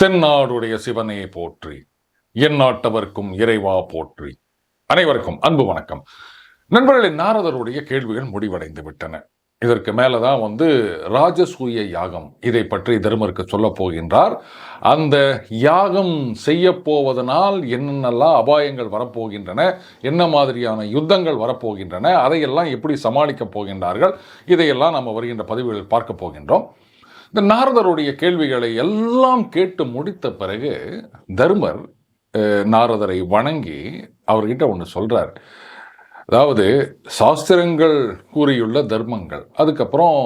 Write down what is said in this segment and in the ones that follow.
தென்னாடுடைய சிவனையை போற்றி. எந்நாட்டவர்க்கும் இறைவா போற்றி. அனைவருக்கும் அன்பு வணக்கம். நண்பர்களின் நாரதருடைய கேள்விகள் முடிவடைந்து விட்டன. இதற்கு மேலதான் வந்து ராஜசூய யாகம் இதை பற்றி தருமருக்கு சொல்ல போகின்றார். அந்த யாகம் செய்ய போவதனால் என்னென்னலாம் அபாயங்கள் வரப்போகின்றன என்ன மாதிரியான யுத்தங்கள் வரப்போகின்றன அதையெல்லாம் எப்படி சமாளிக்கப் போகின்றார்கள் இதையெல்லாம் நம்ம வருகின்ற பதிவுகளில் பார்க்க போகின்றோம். இந்த நாரதருடைய கேள்விகளை எல்லாம் கேட்டு முடித்த பிறகு தர்மர் நாரதரை வணங்கி அவர்கிட்ட ஒன்று சொல்கிறார் அதாவது சாஸ்திரங்கள் கூறியுள்ள தர்மங்கள் அதுக்கப்புறம்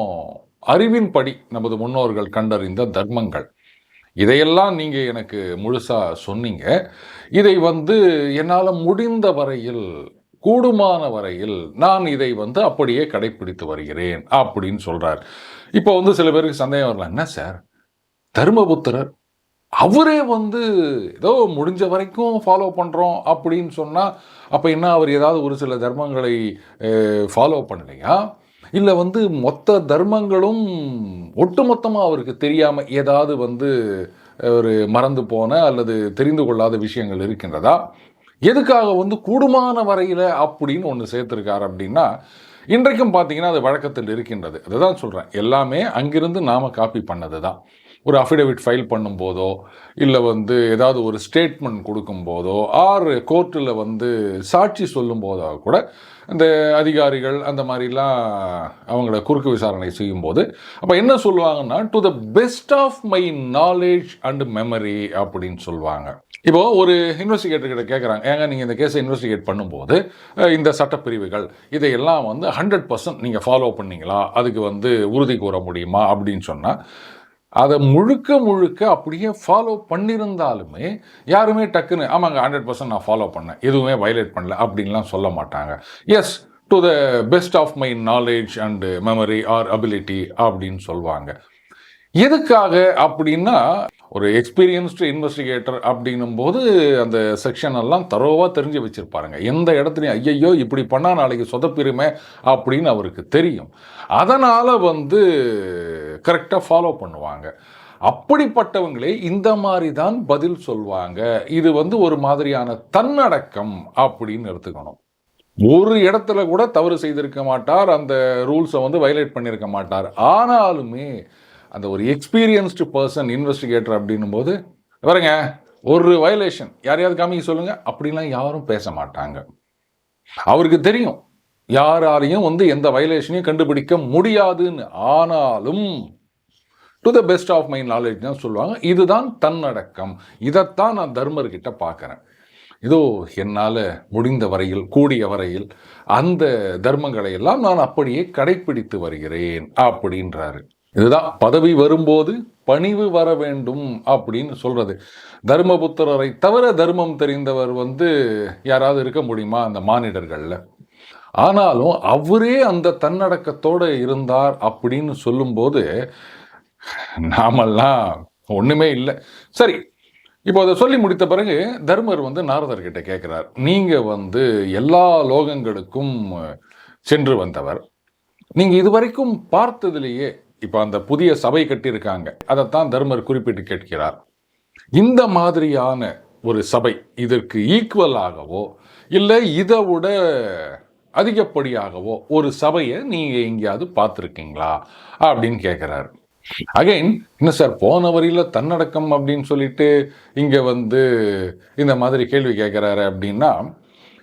அறிவின்படி நமது முன்னோர்கள் கண்டறிந்த தர்மங்கள். இதையெல்லாம் நீங்கள் எனக்கு முழுசாக சொன்னீங்க. இதை வந்து என்னால் முடிந்த வரையில் கூடுமான வரையில் நான் இதை வந்து அப்படியே கடைப்பிடித்து வருகிறேன் அப்படின்னு சொல்கிறார் இப்போ வந்து சில பேருக்கு சந்தேகம் வரலாம். என்ன சார்? தர்மபுத்திரர் அவரே வந்து ஏதோ முடிஞ்ச வரைக்கும் ஃபாலோ பண்ணுறோம் அப்படின்னு சொன்னால் அப்போ என்ன அவர் ஏதாவது ஒரு சில தர்மங்களை ஃபாலோ பண்ணலையா? இல்லை வந்து மொத்த தர்மங்களும் ஒட்டுமொத்தமாக அவருக்கு தெரியாமல் ஏதாவது வந்து ஒரு மறந்து போன அல்லது தெரிந்து கொள்ளாத விஷயங்கள் இருக்கின்றதா? எதுக்காக வந்து கூடுமான வரையில் அப்படின்னு ஒன்று சேர்த்துருக்காரு அப்படின்னா இன்றைக்கும் பார்த்தீங்கன்னா அது வழக்கத்தில் இருக்கின்றது. அதுதான் சொல்கிறேன் எல்லாமே அங்கிருந்து நாம் காப்பி பண்ணது தான் ஒரு அஃபிடவிட் ஃபைல் பண்ணும்போதோ இல்லை வந்து ஏதாவது ஒரு ஸ்டேட்மெண்ட் கொடுக்கும்போதோ ஆர் கோர்ட்டில் வந்து சாட்சி சொல்லும் போதோ கூட இந்த அதிகாரிகள் அந்த மாதிரிலாம் அவங்கள குறுக்கு விசாரணை செய்யும்போது அப்போ என்ன சொல்லுவாங்கன்னா to the best of my knowledge and memory அப்படின்னு சொல்லுவாங்க. இப்போ ஒரு இன்வெஸ்டிகேட்டர்கிட்ட கேட்குறாங்க ஏங்க நீங்கள் இந்த கேஸை இன்வெஸ்டிகேட் பண்ணும்போது இந்த சட்டப்பிரிவுகள் இதையெல்லாம் வந்து ஹண்ட்ரட் பர்சன்ட் நீங்கள் ஃபாலோ பண்ணீங்களா? அதுக்கு வந்து உறுதி கூற முடியுமா? அப்படின்னு சொன்னால் அதை முழுக்க முழுக்க அப்படியே ஃபாலோ பண்ணியிருந்தாலுமே யாருமே டக்குன்னு ஆமாங்க ஹண்ட்ரட் பர்சன்ட் நான் ஃபாலோ பண்ணேன். எதுவுமே வயலேட் பண்ணல அப்படின்லாம் சொல்ல மாட்டாங்க. Yes to the best of my knowledge and memory or ability அப்படின்னு சொல்லுவாங்க எதுக்காக அப்படின்னா ஒரு எக்ஸ்பீரியன்ஸ்டு இன்வெஸ்டிகேட்டர் அப்படின்னும் போது அந்த செக்ஷன் எல்லாம் தரோவாக தெரிஞ்சு வச்சிருப்பாருங்க. எந்த இடத்துலையும் ஐயையோ இப்படி பண்ணால் நாளைக்கு சொதப்பிருமே அப்படின்னு அவருக்கு தெரியும். அதனால் வந்து கரெக்டாக ஃபாலோ பண்ணுவாங்க. அப்படிப்பட்டவங்களே இந்த மாதிரி தான் பதில் சொல்வாங்க. இது வந்து ஒரு மாதிரியான தன்னடக்கம் அப்படின்னு எடுத்துக்கணும். ஒரு இடத்துல கூட தவறு செய்திருக்க மாட்டார் அந்த ரூல்ஸை வந்து வயலேட் பண்ணியிருக்க மாட்டார். ஆனாலுமே அந்த ஒரு எக்ஸ்பீரியன்ஸ்டு பர்சன் இன்வெஸ்டிகேட்டர் அப்படின்னும் போது பாருங்க ஒரு வயலேஷன் யாரையாவது காமிக்க சொல்லுங்கள் அப்படிலாம் யாரும் பேச மாட்டாங்க. அவருக்கு தெரியும். யாராலையும் வந்து எந்த வயலேஷனையும் கண்டுபிடிக்க முடியாதுன்னு. ஆனாலும் to the best of my knowledge தான் சொல்லுவாங்க. இதுதான் தன்னடக்கம். இதைத்தான் நான் தர்மர்கிட்ட பார்க்குறேன். இதோ என்னால் முடிந்த வரையில் கூடிய வரையில் அந்த தர்மங்களை எல்லாம் நான் அப்படியே கடைப்பிடித்து வருகிறேன் அப்படின்றாரு. இதுதான் பதவி வரும்போது பணிவு வர வேண்டும் அப்படின்னு சொல்றது. தர்மபுத்திரரை தவிர தர்மம் தெரிந்தவர் வந்து யாராவது இருக்க முடியுமா அந்த மானிடர்களில்? ஆனாலும் அவரே அந்த தன்னடக்கத்தோடு இருந்தார் அப்படின்னு சொல்லும்போது நாமெல்லாம் ஒன்றுமே இல்லை. சரி இப்போ அதை சொல்லி முடித்த பிறகு தர்மர் வந்து நாரதர்கிட்ட கேட்குறார் நீங்கள் வந்து எல்லா லோகங்களுக்கும் சென்று வந்தவர். நீங்கள் இதுவரைக்கும் பார்த்ததுலேயே இப்போ அந்த புதிய சபை கட்டியிருக்காங்க. அதைத்தான் தர்மர் குறிப்பிட்டு கேட்கிறார். இந்த மாதிரியான ஒரு சபை இதற்கு ஈக்குவலாகவோ இல்லை இதை விட அதிகப்படியாகவோ ஒரு சபையை நீங்கள் எங்கேயாவது பார்த்துருக்கீங்களா? அப்படின்னு கேட்குறாரு அகைன் என்ன சார் போன வரியில் தன்னடக்கம் அப்படின்னு சொல்லிட்டு இங்கே வந்து இந்த மாதிரி கேள்வி கேட்குறாரு அப்படின்னா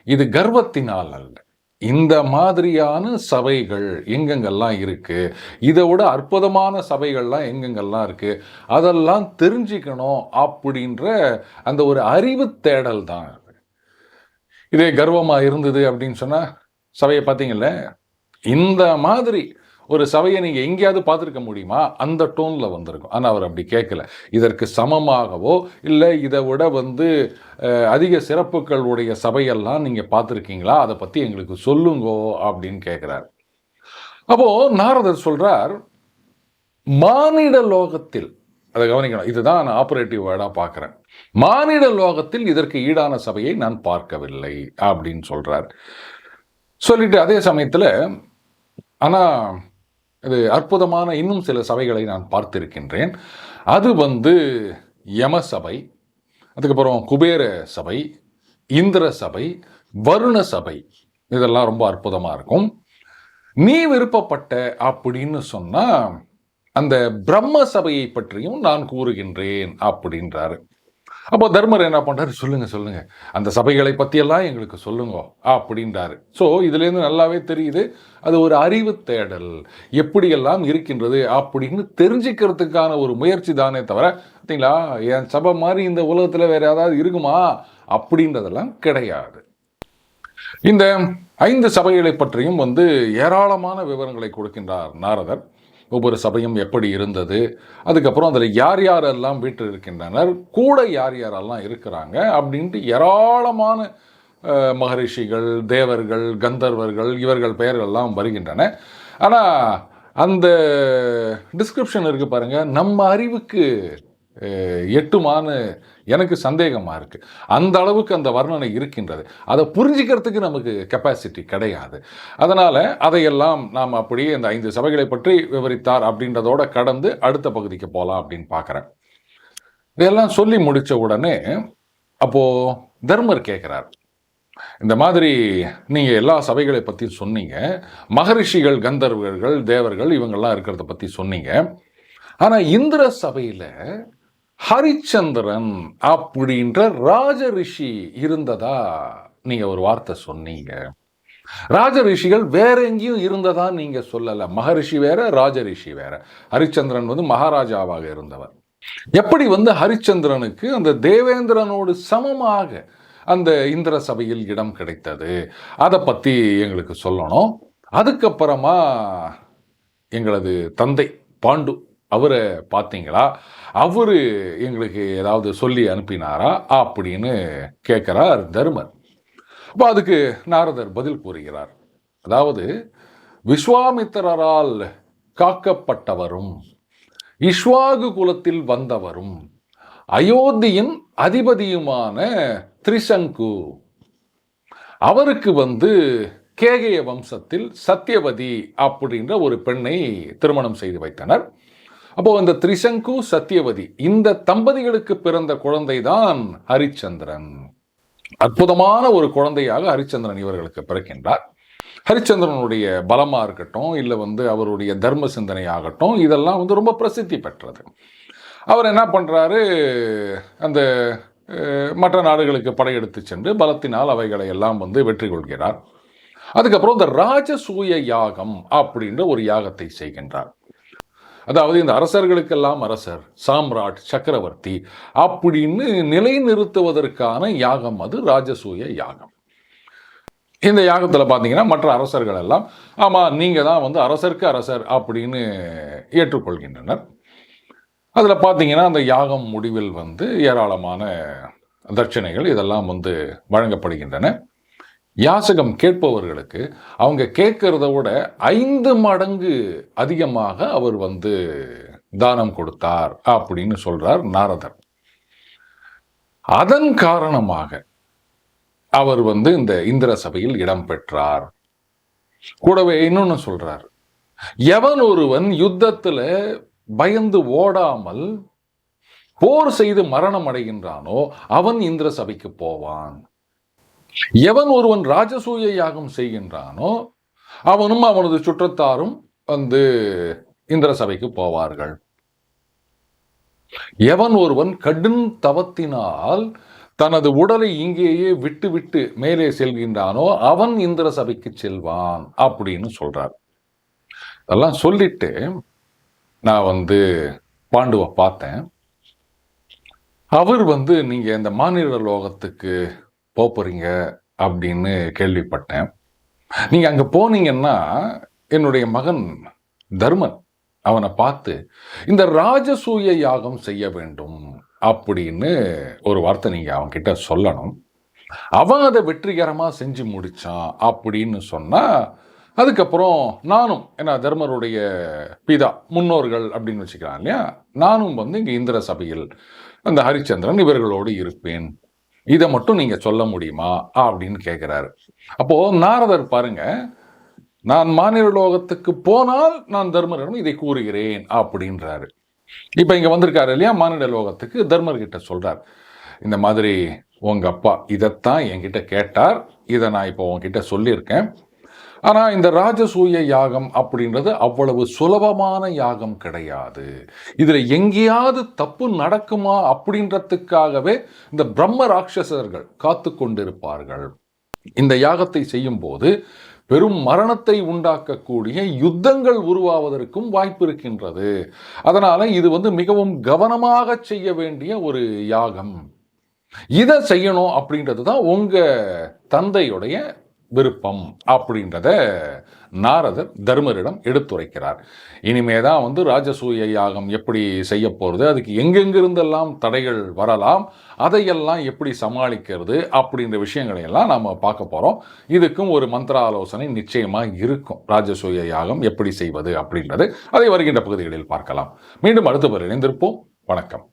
இது கர்வத்தினால் அல்ல. இந்த மாதிரியான சபைகள் எங்கெங்கெல்லாம் இருக்குது இதை விட அற்புதமான சபைகள்லாம் எங்கெங்கெல்லாம் இருக்குது அதெல்லாம் தெரிஞ்சுக்கணும் அப்படின்ற அந்த ஒரு அறிவு தேடல் தான் இதே கர்வமாக இருந்தது அப்படின்னு சொன்னால் சபையை பார்த்தீங்கல்ல? இந்த மாதிரி ஒரு சபையை நீங்கள் எங்கேயாவது பார்த்துருக்க முடியுமா? அந்த டோனில் வந்திருக்கும். ஆனால் அவர் அப்படி கேட்கல. இதற்கு சமமாகவோ இல்லை இதை விட வந்து அதிக சிறப்புகள் உடைய சபையெல்லாம் நீங்கள் பார்த்துருக்கீங்களா? அதை பற்றி எங்களுக்கு சொல்லுங்கோ அப்படின்னு கேட்குறார். அப்போது நாரதர் சொல்கிறார் மானிட லோகத்தில் அதை கவனிக்கணும். இதுதான் நான் ஆப்ரேட்டிவ் வேர்டாக பார்க்குறேன். மானிட லோகத்தில் இதற்கு ஈடான சபையை நான் பார்க்கவில்லை அப்படின்னு சொல்கிறார் சொல்லிட்டு அதே சமயத்தில் ஆனால் இது அற்புதமான இன்னும் சில சபைகளை நான் பார்த்திருக்கின்றேன். அது வந்து யம சபை அதுக்கப்புறம் குபேர சபை இந்திர சபை வருண சபை இதெல்லாம் ரொம்ப அற்புதமாக இருக்கும். நீ விருப்பப்பட்ட அப்படின்னு சொன்னால் அந்த பிரம்ம சபையை பற்றியும் நான் கூறுகின்றேன் அப்படின்றாரு. அப்போ தர்மர் என்ன பண்ணுறாரு சொல்லுங்க சொல்லுங்க. அந்த சபைகளை பற்றியெல்லாம் எங்களுக்கு சொல்லுங்க அப்படின்றாரு. ஸோ இதுலேருந்து நல்லாவே தெரியுது அது ஒரு அறிவு தேடல். எப்படியெல்லாம் இருக்கின்றது அப்படின்னு தெரிஞ்சுக்கிறதுக்கான ஒரு முயற்சி தானே தவிர பார்த்தீங்களா என் சபை மாதிரி இந்த உலகத்தில் வேற ஏதாவது இருக்குமா? அப்படின்றதெல்லாம் கிடையாது. இந்த ஐந்து சபைகளை பற்றியும் வந்து ஏராளமான விவரங்களை கொடுக்கின்றார் நாரதர். ஒவ்வொரு சபையும் எப்படி இருந்தது? அதுக்கப்புறம் அதில் யார் யாரெல்லாம் வீட்டில் இருக்கின்றனர் கூட யார் யாரெல்லாம் இருக்கிறாங்க? அப்படின்ட்டு ஏராளமான மகரிஷிகள் தேவர்கள் கந்தர்வர்கள் இவர்கள் பெயர்கள்லாம் வருகின்றன. ஆனால் அந்த டிஸ்கிரிப்ஷன் இருக்குது பாருங்க. நம்ம அறிவுக்கு எட்டுமான்னு எனக்கு சந்தேகமாக இருக்குது அந்த அளவுக்கு அந்த வர்ணனை இருக்கின்றது. அதை புரிஞ்சுக்கிறதுக்கு நமக்கு கெப்பாசிட்டி கிடையாது. அதனால் அதையெல்லாம் நாம் அப்படியே இந்த ஐந்து சபைகளை பற்றி விவரித்தார் அப்படின்றதோட கடந்து அடுத்த பகுதிக்கு போகலாம் அப்படின்னு பார்க்குறேன். இதெல்லாம் சொல்லி முடித்த உடனே அப்போது தர்மர் கேட்குறார். இந்த மாதிரி நீங்கள் எல்லா சபைகளை பற்றி சொன்னீங்க. மகரிஷிகள் கந்தர்வர்கள் தேவர்கள் இவங்கெல்லாம் இருக்கிறத பற்றி சொன்னீங்க. ஆனால் இந்திர சபையில் ஹரிச்சந்திரன் அப்படின்ற ராஜ ரிஷி இருந்ததா? நீங்க ஒரு வார்த்தை சொன்னீங்க. ராஜ ரிஷிகள் வேற எங்கேயும் இருந்ததா நீங்க சொல்லல. மகரிஷி வேற ராஜ ரிஷி வேற. ஹரிச்சந்திரன் வந்து மகாராஜாவாக இருந்தவர். எப்படி வந்து ஹரிச்சந்திரனுக்கு அந்த தேவேந்திரனோடு சமமாக அந்த இந்திர சபையில் இடம் கிடைத்தது? அதை பத்தி எங்களுக்கு சொல்லணும். அதுக்கப்புறமா எங்களது தந்தை பாண்டு அவரை பார்த்தீங்களா? அவர் எங்களுக்கு ஏதாவது சொல்லி அனுப்பினாரா? அப்படின்னு கேட்குறார் தர்மர். அப்போ அதுக்கு நாரதர் பதில் கூறுகிறார். அதாவது விஸ்வாமித்திரரால் காக்கப்பட்டவரும் இஷ்வாகு குலத்தில் வந்தவரும் அயோத்தியின் அதிபதியுமான திரிசங்கு அவருக்கு வந்து கேகய வம்சத்தில் சத்தியவதி அப்படின்ற ஒரு பெண்ணை திருமணம் செய்து வைத்தனர். அப்போ இந்த திரிசங்கு சத்தியவதி இந்த தம்பதிகளுக்கு பிறந்த குழந்தை தான் ஹரிச்சந்திரன். அற்புதமான ஒரு குழந்தையாக ஹரிச்சந்திரன் இவர்களுக்கு பிறக்கின்றார். ஹரிச்சந்திரனுடைய பலமாக இருக்கட்டும் இல்லை வந்து அவருடைய தர்ம சிந்தனை ஆகட்டும் இதெல்லாம் வந்து ரொம்ப பிரசித்தி பெற்றது. அவர் என்ன பண்ணுறாரு அந்த மற்ற நாடுகளுக்கு படையெடுத்து சென்று பலத்தினால் அவைகளை எல்லாம் வந்து வெற்றி கொள்கிறார். அதுக்கப்புறம் இந்த ராஜசூய யாகம் அப்படின்ற ஒரு யாகத்தை செய்கின்றார். அதாவது இந்த அரசர்களுக்கெல்லாம் அரசர் சாம்ராட் சக்கரவர்த்தி அப்படின்னு நிலைநிறுத்துவதற்கான யாகம் அது ராஜசூய யாகம். இந்த யாகத்தில் பார்த்தீங்கன்னா மற்ற அரசர்கள் எல்லாம் ஆமாம் நீங்கள் தான் வந்து அரசருக்கு அரசர் அப்படின்னு ஏற்றுக்கொள்கின்றனர். அதில் பார்த்தீங்கன்னா அந்த யாகம் முடிவில் வந்து ஏராளமான தட்சணைகள் இதெல்லாம் வந்து வழங்கப்படுகின்றன. யாசகம் கேட்பவர்களுக்கு அவங்க கேட்கறத விட ஐந்து மடங்கு அதிகமாக அவர் வந்து தானம் கொடுத்தார் அப்படின்னு சொல்றார் நாரதர். அதன் காரணமாக அவர் வந்து இந்த இந்திர சபையில் இடம் பெற்றார். கூடவே இன்னொன்னு சொல்றார். எவன் ஒருவன் யுத்தத்துல பயந்து ஓடாமல் போர் செய்து மரணம் அடைகின்றானோ அவன் இந்திர சபைக்கு போவான். எவன் ஒருவன் ராஜசூய யாகம் செய்கின்றானோ அவனும் அவனது சுற்றத்தாரும் வந்து இந்திர சபைக்கு போவார்கள். எவன் ஒருவன் கடும் தவத்தினால் தனது உடலை இங்கேயே விட்டு விட்டு மேலே செல்கின்றானோ அவன் இந்திர சபைக்கு செல்வான் அப்படின்னு சொல்றார். அதெல்லாம் சொல்லிட்டு நான் வந்து பாண்டுவை பார்த்தேன். அவர் வந்து நீங்க இந்த மாநில லோகத்துக்கு போகிறீங்க அப்படின்னு கேள்விப்பட்டேன். நீங்கள் அங்கே போனீங்கன்னா என்னுடைய மகன் தர்மன் அவனை பார்த்து இந்த ராஜசூய யாகம் செய்ய வேண்டும் அப்படின்னு ஒரு வார்த்தை நீங்கள் அவன்கிட்ட சொல்லணும். அவன் அதை வெற்றிகரமாக செஞ்சு முடித்தான் அப்படின்னு சொன்னால் அதுக்கப்புறம் நானும் ஏன்னா தர்மருடைய பிதா முன்னோர்கள் அப்படின்னு வச்சுக்கிறான் இல்லையா? நானும் வந்து இங்கே இந்திர சபையில் அந்த ஹரிச்சந்திரன் இவர்களோடு இருப்பேன் இதை மட்டும் நீங்க சொல்ல முடியுமா? அப்படின்னு கேட்கிறாரு அப்போ நாரதர் பாருங்க நான் மாநில லோகத்துக்கு போனால் நான் தர்மரிடம் இதை கூறுகிறேன் அப்படின்றாரு. இப்போ இங்கே வந்திருக்காரு இல்லையா? மானிட லோகத்துக்கு தர்மர் கிட்ட சொல்றார் இந்த மாதிரி உங்க அப்பா இதைத்தான் என்கிட்ட கேட்டார். இதை நான் இப்போ உங்ககிட்ட சொல்லியிருக்கேன். ஆனால் இந்த ராஜசூய யாகம் அப்படின்றது அவ்வளவு சுலபமான யாகம் கிடையாது. இதில் எங்கேயாவது தப்பு நடக்குமா அப்படின்றதுக்காகவே இந்த பிரம்ம ராட்சசர்கள் காத்து கொண்டிருப்பார்கள். இந்த யாகத்தை செய்யும்போது பெரும் மரணத்தை உண்டாக்கக்கூடிய யுத்தங்கள் உருவாவதற்கும் வாய்ப்பு இருக்கின்றது. அதனால் இது வந்து மிகவும் கவனமாக செய்ய வேண்டிய ஒரு யாகம். இதை செய்யணும் அப்படின்றது தான் உங்கள் தந்தையுடைய விருப்பம் அப்படின்றத நாரதர் தர்மரிடம் எடுத்துரைக்கிறார். இனிமே தான் வந்து ராஜசூய யாகம் எப்படி செய்ய போகிறது அதுக்கு எங்கெங்கிருந்தெல்லாம் தடைகள் வரலாம் அதையெல்லாம் எப்படி சமாளிக்கிறது அப்படின்ற விஷயங்களை எல்லாம் நாம் பார்க்க போகிறோம் இதுக்கும் ஒரு மந்திர ஆலோசனை நிச்சயமாக இருக்கும். ராஜசூய யாகம் எப்படி செய்வது அப்படின்றது அதை வருகின்ற பகுதிகளில் பார்க்கலாம். மீண்டும் அடுத்த பிறகு இணைந்திருப்போம். வணக்கம்.